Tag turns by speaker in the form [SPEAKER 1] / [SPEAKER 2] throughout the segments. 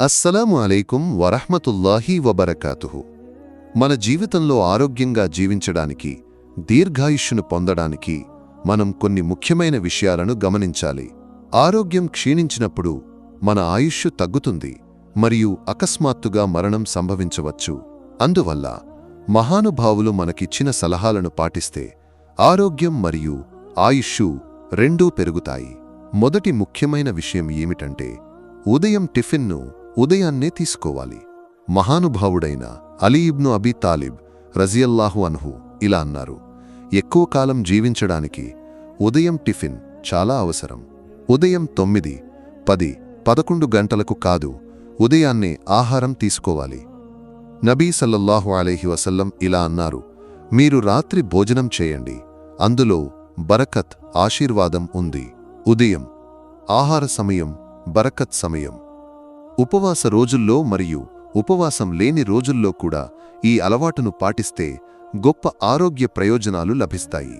[SPEAKER 1] అస్సలాము అలైకుం వరహ్మతుల్లాహి వబరకాతుహు. మన జీవితంలో ఆరోగ్యంగా జీవించడానికి దీర్ఘాయుష్యును పొందడానికి మనం కొన్ని ముఖ్యమైన విషయాలను గమనించాలి. ఆరోగ్యం క్షీణించినప్పుడు మన ఆయుష్షు తగ్గుతుంది మరియు అకస్మాత్తుగా మరణం సంభవించవచ్చు. అందువల్ల మహానుభావులు మనకిచ్చిన సలహాలను పాటిస్తే ఆరోగ్యం మరియు ఆయుష్షు రెండూ పెరుగుతాయి. మొదటి ముఖ్యమైన విషయం ఏమిటంటే ఉదయం టిఫిన్ను ఉదయాన్నే తీసుకోవాలి. మహానుభావుడైన అలీ ఇబ్ను అబీ తాలిబ్ రజియల్లాహు అన్హు ఇలా అన్నారు ఎక్కువ కాలం జీవించడానికి ఉదయం టిఫిన్ చాలా అవసరం. ఉదయం తొమ్మిది పది పదకొండు గంటలకు కాదు ఉదయాన్నే ఆహారం తీసుకోవాలి. నబీ సల్లల్లాహు అలీహి వసల్లం ఇలా అన్నారు మీరు రాత్రి భోజనం చేయండి. అందులో బరకత్ ఆశీర్వాదం ఉంది. ఉదయం ఆహార సమయం బరకత్ సమయం. ఉపవాస రోజుల్లో మరియు ఉపవాసం లేని రోజుల్లో కూడా ఈ అలవాటును పాటిస్తే గొప్ప ఆరోగ్య ప్రయోజనాలు లభిస్తాయి.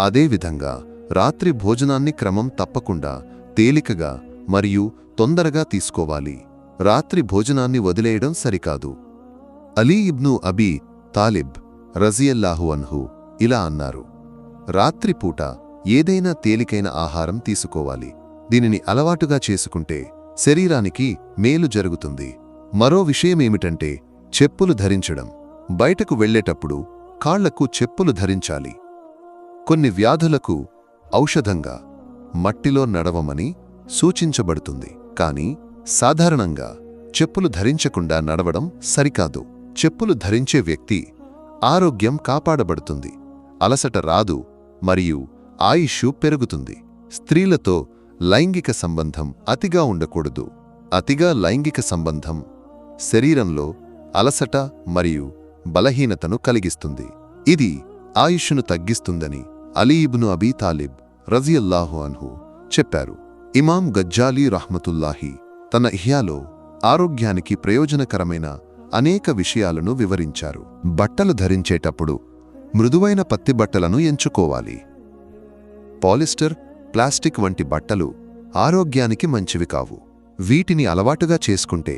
[SPEAKER 1] అదేవిధంగా రాత్రి భోజనాన్ని క్రమం తప్పకుండా తేలికగా మరియు తొందరగా తీసుకోవాలి. రాత్రి భోజనాన్ని వదిలేయడం సరికాదు. అలీ ఇబ్ను అబీ తాలిబ్ రజియల్లాహు అన్హు ఇలా అన్నారు. రాత్రిపూట ఏదైనా తేలికైన ఆహారం తీసుకోవాలి. దీనిని అలవాటుగా చేసుకుంటే శరీరానికి మేలు జరుగుతుంది. మరో విషయమేమిటంటే చెప్పులు ధరించడం. బయటకు వెళ్ళేటప్పుడు కాళ్ళకు చెప్పులు ధరించాలి. కొన్ని వ్యాధులకు ఔషధంగా మట్టిలో నడవమని సూచించబడుతుంది. కాని సాధారణంగా చెప్పులు ధరించకుండా నడవడం సరికాదు. చెప్పులు ధరించే వ్యక్తి ఆరోగ్యం కాపాడబడుతుంది. అలసట రాదు మరియు ఆయుషు పెరుగుతుంది. స్త్రీలతో లైంగిక సంబంధం అతిగా ఉండకూడదు. అతిగా లైంగిక సంబంధం శరీరంలో అలసట మరియు బలహీనతను కలిగిస్తుంది. ఇది ఆయుష్ను తగ్గిస్తుందని అలీబ్ను అబీ తాలిబ్ రజియల్లాహు అన్హు చెప్పారు. ఇమాం గజ్జాలీ రహ్మతుల్లాహి తన ఇహ్యాలో ఆరోగ్యానికి ప్రయోజనకరమైన అనేక విషయాలను వివరించారు. బట్టలు ధరించేటప్పుడు మృదువైన పత్తి బట్టలను ఎంచుకోవాలి. పాలిస్టర్ ప్లాస్టిక్ వంటి బట్టలు ఆరోగ్యానికి మంచివి కావు. వీటిని అలవాటుగా చేసుకుంటే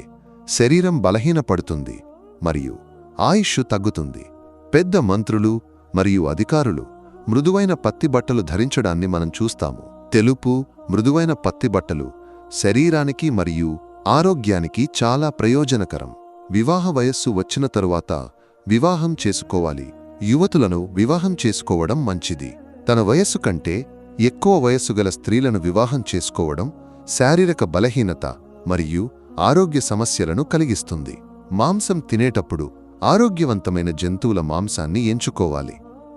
[SPEAKER 1] శరీరం బలహీనపడుతుంది మరియు ఆయుష్ తగ్గుతుంది. పెద్ద మంత్రులు మరియు అధికారులు మృదువైన పత్తి బట్టలు ధరించడాన్ని మనం చూస్తాము. తెలుపు మృదువైన పత్తి బట్టలు శరీరానికి మరియు ఆరోగ్యానికి చాలా ప్రయోజనకరం. వివాహ వయస్సు వచ్చిన తరువాత వివాహం చేసుకోవాలి. యువతులను వివాహం చేసుకోవడం మంచిది. తన వయస్సు కంటే ఎక్కువ వయస్సు గల స్త్రీలను వివాహం చేసుకోవడం శారీరక బలహీనత మరియు ఆరోగ్య సమస్యలను కలిగిస్తుంది. మాంసం తినేటప్పుడు ఆరోగ్యవంతమైన జంతువుల మాంసాన్ని ఎంచుకోవాలి.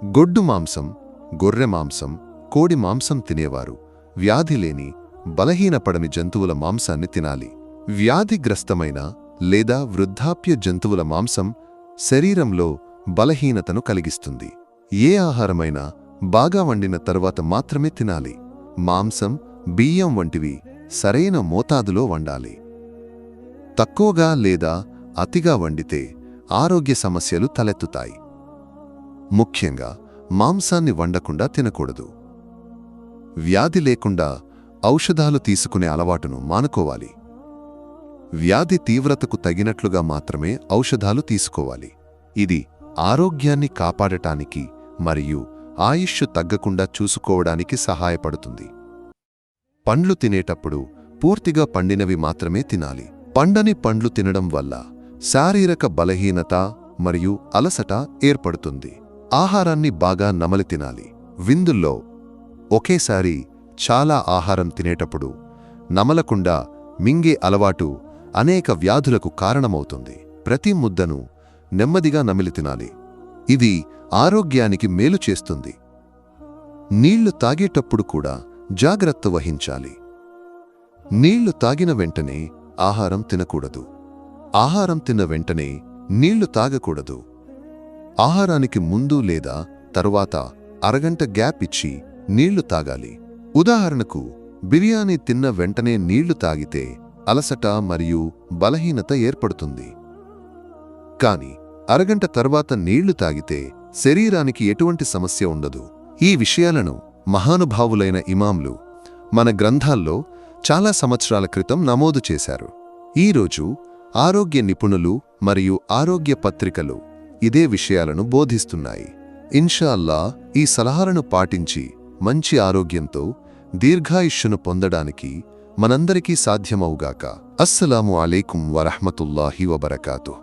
[SPEAKER 1] గొడ్డు మాంసం గొర్రె మాంసం కోడి మాంసం తినేవారు. వ్యాధి లేని బలహీనపడని జంతువుల మాంసాన్ని తినాలి. వ్యాధిగ్రస్తమైన లేదా వృద్ధాప్య జంతువుల మాంసం శరీరంలో బలహీనతను కలిగిస్తుంది. ఏ ఆహారమైనా బాగా వండిన తరువాత మాత్రమే తినాలి. మాంసం బియ్యం వంటివి సరైన మోతాదులో వండాలి. తక్కువగా లేదా అతిగా వండితే ఆరోగ్య సమస్యలు తలెత్తుతాయి. ముఖ్యంగా మాంసాన్ని వండకుండా తినకూడదు. వ్యాధి లేకుండా ఔషధాలు తీసుకునే అలవాటును మానుకోవాలి. వ్యాధి తీవ్రతకు తగినట్లుగా మాత్రమే ఔషధాలు తీసుకోవాలి. ఇది ఆరోగ్యాన్ని కాపాడటానికి మరియు ఆయుష్ తగ్గకుండా చూసుకోవడానికి సహాయపడుతుంది. పండ్లు తినేటప్పుడు పూర్తిగా పండినవి మాత్రమే తినాలి. పండని పండ్లు తినడం వల్ల శారీరక బలహీనత మరియు అలసట ఏర్పడుతుంది. ఆహారాన్ని బాగా నమలి తినాలి. విందుల్లో ఒకేసారి చాలా ఆహారం తినేటప్పుడు నమలకుండా మింగే అలవాటు అనేక వ్యాధులకు కారణమవుతుంది. ప్రతి ముద్దను నెమ్మదిగా నమిలి తినాలి. ఇది ఆరోగ్యానికి మేలు చేస్తుంది. నీళ్ళు తాగేటప్పుడు కూడా జాగ్రత్త వహించాలి. నీళ్ళు తాగిన వెంటనే ఆహారం తినకూడదు. ఆహారం తిన్న వెంటనే నీళ్ళు తాగకూడదు. ఆహారానికి ముందు లేదా తరువాత అరగంట గ్యాప్ ఇచ్చి నీళ్ళు తాగాలి. ఉదాహరణకు బిర్యానీ తిన్న వెంటనే నీళ్ళు తాగితే అలసట మరియు బలహీనత ఏర్పడుతుంది. కాని అరగంట తర్వాత నీళ్ళు తాగితే శరీరానికి ఎటువంటి సమస్య ఉండదు. ఈ విషయాలను మహానుభావులైన ఇమాంలు మన గ్రంథాల్లో చాలా సంవత్సరాల క్రితం నమోదు చేశారు. ఈరోజు ఆరోగ్య నిపుణులు మరియు ఆరోగ్య పత్రికలు ఇదే విషయాలను బోధిస్తున్నాయి. ఇన్షాల్లా ఈ సలహాలను పాటించి మంచి ఆరోగ్యంతో దీర్ఘాయుష్యును పొందడానికి మనందరికీ సాధ్యమవుగాక. అస్సలాము అలైకుం వరహమతుల్లాహి వబరకాతు.